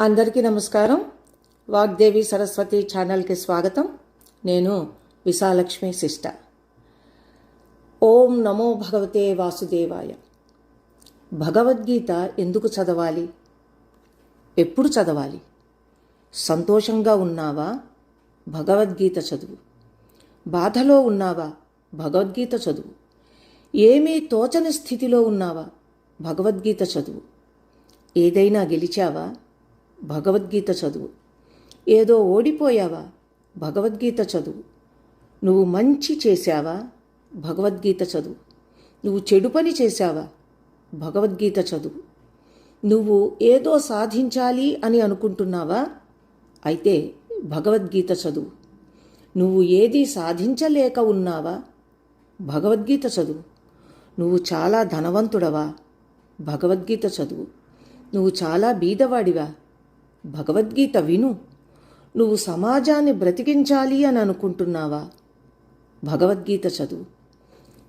అందరికీ నమస్కారం. వాగ్దేవి సరస్వతి ఛానల్కి స్వాగతం. నేను విశాలక్ష్మి శిష్ట ఓం నమో భగవతే వాసుదేవాయ. భగవద్గీత ఎందుకు చదవాలి? ఎప్పుడు చదవాలి? సంతోషంగా ఉన్నావా? భగవద్గీత చదువు. బాధలో ఉన్నావా? భగవద్గీత చదువు. ఏమీ తోచని స్థితిలో ఉన్నావా? భగవద్గీత చదువు. ఏదైనా గెలిచావా? భగవద్గీత చదువు. ఏదో ఓడిపోయావా? భగవద్గీత చదువు. నువ్వు మంచి చేశావా? భగవద్గీత చదువు. నువ్వు చెడు పని చేశావా? భగవద్గీత చదువు. నువ్వు ఏదో సాధించాలి అని అనుకుంటున్నావా? అయితే భగవద్గీత చదువు. నువ్వు ఏది సాధించలేక ఉన్నావా? భగవద్గీత చదువు. నువ్వు చాలా ధనవంతుడవా? భగవద్గీత చదువు. నువ్వు చాలా బీదవాడివా? భగవద్గీత విను. నువ్వు సమాజాన్ని బ్రతికించాలి అని అనుకుంటున్నావా? భగవద్గీత చదువు.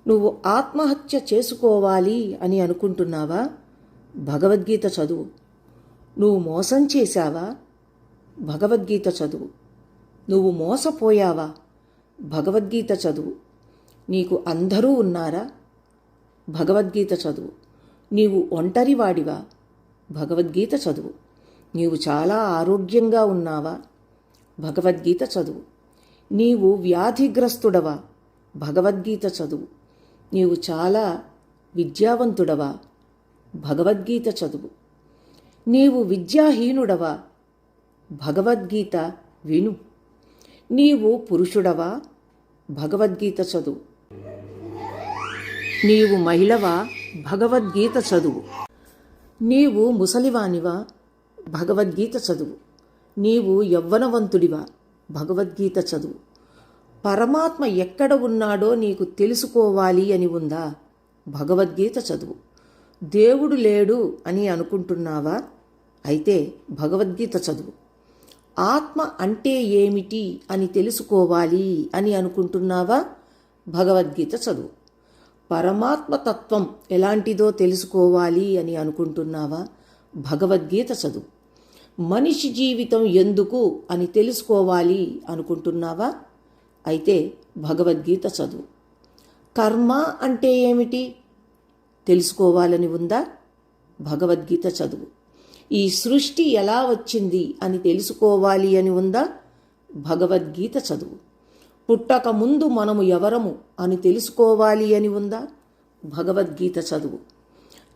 నువ్వు ఆత్మహత్య చేసుకోవాలి అని అనుకుంటున్నావా? భగవద్గీత చదువు. నువ్వు మోసం చేశావా? భగవద్గీత చదువు. నువ్వు మోసపోయావా? భగవద్గీత చదువు. నీకు అందరూ ఉన్నారా? భగవద్గీత చదువు. నీవు ఒంటరివాడివా? భగవద్గీత చదువు. నీవు చాలా ఆరోగ్యంగా ఉన్నావా? భగవద్గీత చదువు. నీవు వ్యాధిగ్రస్తుడవా? భగవద్గీత చదువు. నీవు చాలా విద్యావంతుడవా? భగవద్గీత చదువు. నీవు విద్యాహీనుడవా? భగవద్గీత విను. నీవు పురుషుడవా? భగవద్గీత చదువు. నీవు మహిళవా? భగవద్గీత చదువు. నీవు ముసలివానివా? భగవద్గీత చదువు. నీవు యవ్వనవంతుడివా? భగవద్గీత చదువు. పరమాత్మ ఎక్కడ ఉన్నాడో నీకు తెలుసుకోవాలి అని ఉందా? భగవద్గీత చదువు. దేవుడు లేడు అని అనుకుంటున్నావా? అయితే భగవద్గీత చదువు. ఆత్మ అంటే ఏమిటి అని తెలుసుకోవాలి అని అనుకుంటున్నావా? భగవద్గీత చదువు. పరమాత్మ తత్వం ఎలాంటిదో తెలుసుకోవాలి అని అనుకుంటున్నావా? భగవద్గీత చదువు. మనిషి జీవితం ఎందుకు అని తెలుసుకోవాలి అనుకుంటున్నావా? అయితే భగవద్గీత చదువు. కర్మ అంటే ఏమిటి? తెలుసుకోవాలని ఉందా? భగవద్గీత చదువు. ఈ సృష్టి ఎలా వచ్చింది అని తెలుసుకోవాలి అని ఉందా? భగవద్గీత చదువు. పుట్టక ముందు మనము ఎవరము అని తెలుసుకోవాలి అని ఉందా? భగవద్గీత చదువు.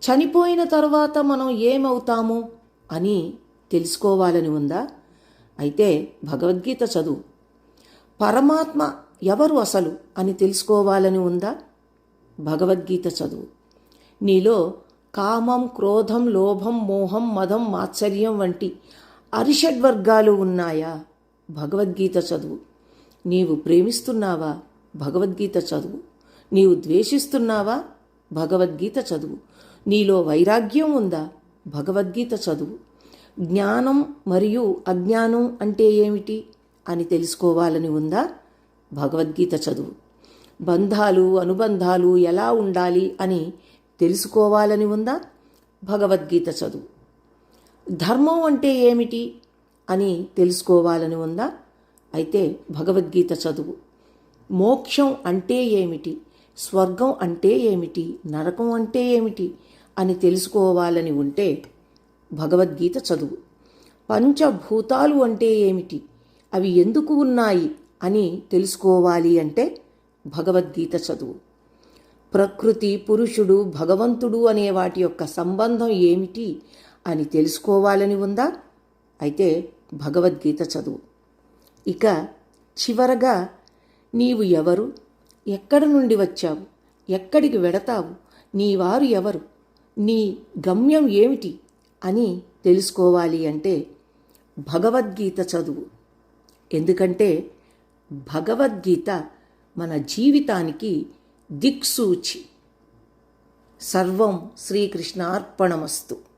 చనిపోయిన తర్వాత మనం ఏమవుతాము? అని తెలుసుకోవాలని ఉందా? అయితే భగవద్గీత చదువు. పరమాత్మ ఎవరు అసలు అని తెలుసుకోవాలని ఉందా? భగవద్గీత చదువు. నీలో కామం క్రోధం లోభం మోహం మదం మాత్సర్యం వంటి అరిషడ్వర్గాలు ఉన్నాయా? భగవద్గీత చదువు. నీవు ప్రేమిస్తున్నావా? భగవద్గీత చదువు. నీవు ద్వేషిస్తున్నావా? భగవద్గీత చదువు. నీలో వైరాగ్యం ఉందా? భగవద్గీత చదువు. జ్ఞానం మరియు అజ్ఞానం అంటే ఏమిటి అని తెలుసుకోవాలని ఉందా? భగవద్గీత చదువు. బంధాలు అనుబంధాలు ఎలా ఉండాలి అని తెలుసుకోవాలని ఉందా? భగవద్గీత చదువు. ధర్మం అంటే ఏమిటి అని తెలుసుకోవాలని ఉందా? అయితే భగవద్గీత చదువు. మోక్షం అంటే ఏమిటి? స్వర్గం అంటే ఏమిటి? నరకం అంటే ఏమిటి? అని తెలుసుకోవాలని ఉంటే భగవద్గీత చదువు. పంచభూతాలు అంటే ఏమిటి? అవి ఎందుకు ఉన్నాయి అని తెలుసుకోవాలి అంటే భగవద్గీత చదువు. ప్రకృతి పురుషుడు భగవంతుడు అనే వాటి యొక్క సంబంధం ఏమిటి అని తెలుసుకోవాలని ఉందా? అయితే భగవద్గీత చదువు. ఇక చివరగా నీవు ఎవరు? ఎక్కడి నుండి వచ్చావు? ఎక్కడికి వెడతావు? నీ వారు ఎవరు? నీ గమ్యం ఏమిటి? అని తెలుసుకోవాలి అంటే భగవద్గీత చదువు. ఎందుకంటే భగవద్గీత మన జీవితానికి దిక్సూచి. సర్వం శ్రీకృష్ణార్పణమస్తు.